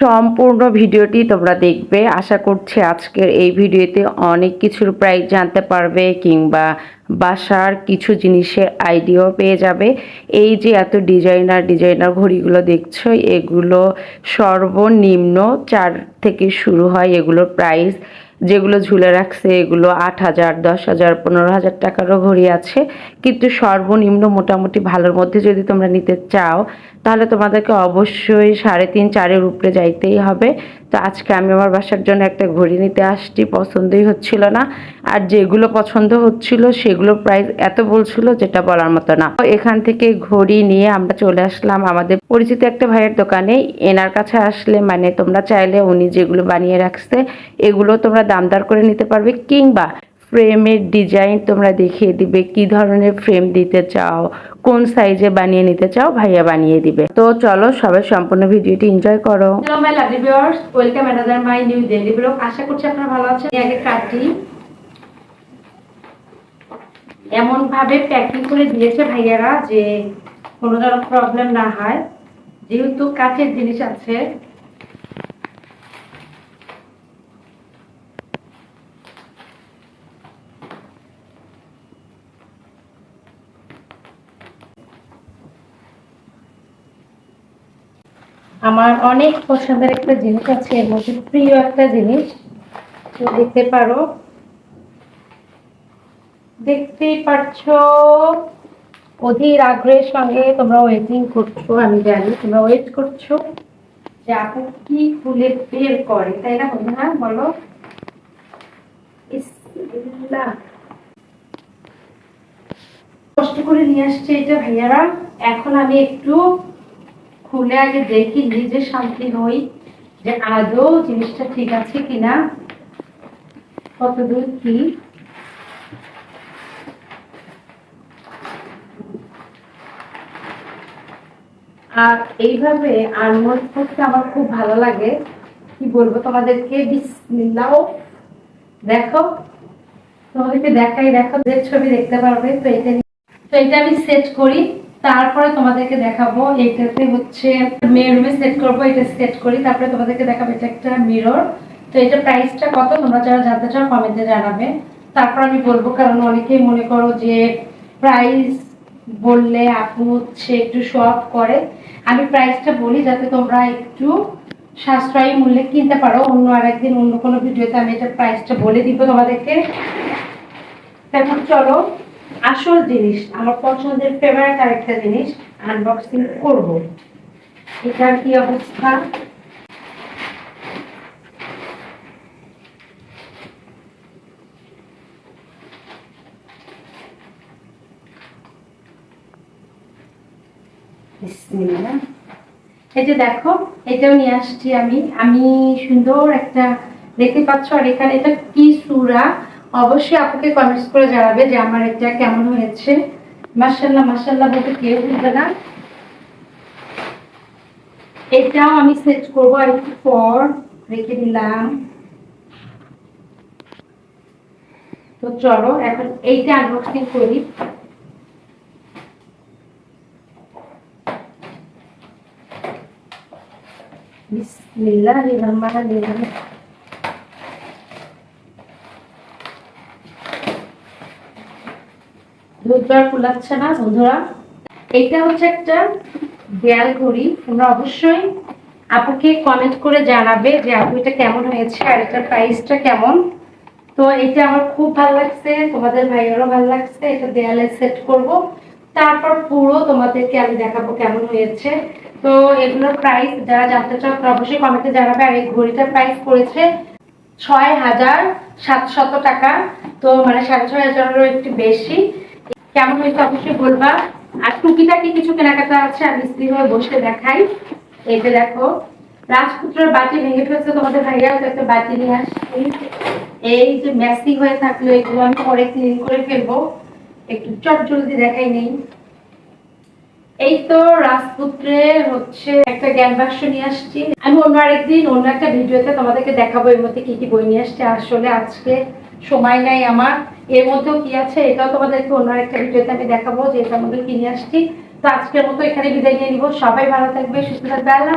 সম্পূর্ণ ভিডিওটি তোমরা দেখবে। আশা করছি আজকের এই ভিডিওতে অনেক কিছুর প্রাইস জানতে পারবে কিংবা বাসার কিছু জিনিসের আইডিয়াও পেয়ে যাবে। এই যে এত ডিজাইনার ডিজাইনার ঘড়িগুলো দেখছ, এগুলো সর্বনিম্ন চার থেকে শুরু হয় এগুলোর প্রাইস। যেগুলো ঝুলে রাখছে, এগুলো আট হাজার, দশ হাজার, পনেরো হাজার টাকারও ঘড়ি আছে। কিন্তু সর্বনিম্ন মোটামুটি ভালোর মধ্যে যদি তোমরা নিতে চাও তাহলে তোমাদেরকে অবশ্যই সাড়ে তিন, চারের উপরে যাইতেই হবে। তো আজকে আমি আমার বাসার জন্য একটা ঘড়ি নিতে আসছি, পছন্দই হচ্ছিল না। আর যেগুলো পছন্দ হচ্ছিল সেগুলো প্রাইস এত বলছিল যেটা বলার মতো না। তো এখান থেকে ঘড়ি নিয়ে আমরা চলে আসলাম আমাদের পরিচিত একটা ভাইয়ের দোকানে। এনার কাছে আসলে মানে তোমরা চাইলে উনি যেগুলো বানিয়ে রাখছে, এগুলো তোমরা দামদার করে নিতে পারবে কিংবা ফ্রেমের ডিজাইন তোমরা দেখিয়ে দিবে, কি ধরনের ফ্রেম দিতে চাও, কোন সাইজে বানিয়ে নিতে চাও ভাইয়া বানিয়ে দিবে। তো চলো সবাই সম্পূর্ণ ভিডিওটি এনজয় করো। Hello my lovely viewers welcome another my new daily blog আশা করছি আপনারা ভালো আছেন। আগে কাটি। এমন ভাবে প্যাকিং করে দিয়েছে ভাইয়ারা যে কোনো ধরনের প্রবলেম না হয়। যেহেতু কাঠের জিনিস আছে আমার অনেক পছন্দের একটা জিনিস আছে, এর মধ্যে প্রিয় একটা জিনিস। তো দেখতে পারো। দেখতেই পাচ্ছ অধীর আগ্রহের সঙ্গে তোমরা ওয়েটিং করছ, আমি জানি তোমরা ওয়েট করছ যে আপু কি খুলে বের করে, তাই না বন্ধুরা বলো। কষ্ট করে নিয়ে আসছে এটা ভাইয়ারা। এখন আমি একটু খুলে আগে দেখি, নিজে শান্তি হই যে আদৌ জিনিসটা ঠিক আছে কিনা। কতদূর কি? আর এইভাবে আনমোল করতে আমার খুব ভালো লাগে। কি বলব তোমাদেরকে? বিসমিল্লাহ। দেখো, তোমাদেরকে দেখাই, দেখো, যে ছবি দেখতে পারবে। তো এটা তো এটা আমি সেট করি। তারপরে তোমাদেরকে দেখাবো এটাতে হচ্ছে মেরুমে সেট করব, এটা সেট করি, তারপরে তোমাদেরকে দেখাবো এটা একটা মিরর তো এটা প্রাইসটা কত? তোমরা যারা জানতে চাও কমেন্টে জানাবে। তারপর আমি বলব, কারণ অনেকেই মনে করো যে প্রাইস বললে আপু হচ্ছে একটু শর্ট করে। আমি প্রাইসটা বলি যাতে তোমরা একটু সাশ্রয়ী মূল্যে কিনতে পারো। অন্য আরেকদিন অন্য কোনো ভিডিওতে আমি এটা প্রাইসটা বলে দিব তোমাদেরকে। এখন চলো আসল জিনিস, আমার পছন্দের ফেভারিট আরেকটা জিনিস আনবক্সিং করব। এটার কি অবস্থা? এই যে দেখো, এটাও নিয়ে আসছি আমি। আমি সুন্দর একটা দেখতে পাচ্ছ, আর এখানে এটা কি সুরা? অবশ্যই আপনাকে কমেন্টস করে জানাবে যে আমার এটা কেমন হয়েছে। মার্শাল্লাহ মার্শাল্লাহ বলতে কেউ বুঝবে না। এটাও আমি সেট করব আর একটু পর রেখে দিলাম। তো চলো, এখন এইটা আনবক্সিং করি। বিসমিল্লাহির রহমানির রহিম। দুধবার ফুলাচ্ছে না, বন্ধুরা। এইটা হচ্ছে একটা দেয়াল ঘড়ি। তোমরা অবশ্যই আপুকে কমেন্ট করে জানাবে যে আপু এটা কেমন হয়েছে আর এটার প্রাইসটা কেমন। তো এটা আমার খুব ভালো লাগছে, তোমাদের ভাইয়েরও ভালো লাগছে। এটা দেয়ালে সেট করব। তারপর পুরো তোমাদেরকে আমি দেখাবো কেমন হয়েছে। তো এগুলোর প্রাইস যারা জানতে চাও তারা অবশ্যই কমেন্টে জানাবে। আর এই ঘড়িটার প্রাইস করেছে ছয় হাজার সাতশত টাকা। তো মানে সাড়ে ছয় হাজারেরও একটু বেশি। কেমন হয়েছে অবশ্যই বলবা। আর টুকিটাকি কিছু কেনাকাটা আছে, আমি স্ত্রী হয়ে বসে দেখাই। এই যে দেখো, রাজপুত্রের বাটি ভেঙে ফেলছে তোমাদের ভাইয়া একটা বাটি নিয়ে আসছি এই যে মেসি হয়ে থাকল, এগুলো আমি পরে ক্লিন করে ফেলব। একটু চট জলদি দেখাই নেই। এই তো রাজপুত্রের হচ্ছে একটা জ্ঞান বাক্স নিয়ে আসছি। আমি অন্য আরেকদিন, অন্য একটা ভিডিওতে তোমাদেরকে দেখাবো এর মধ্যে কি কি বই নিয়ে আসছে। আসলে আজকে সময় নাই আমার। এর মধ্যেও কি আছে? এটাও তোমাদেরকে অন্য একটা ভিডিওতে আমি দেখাবো যে এটার মধ্যে কিনে আসছি। তো আজকের মতো এখানে বিদায় নিয়ে নিব। সবাই ভালো থাকবে, সুস্থ থাকবে। আল্লাহ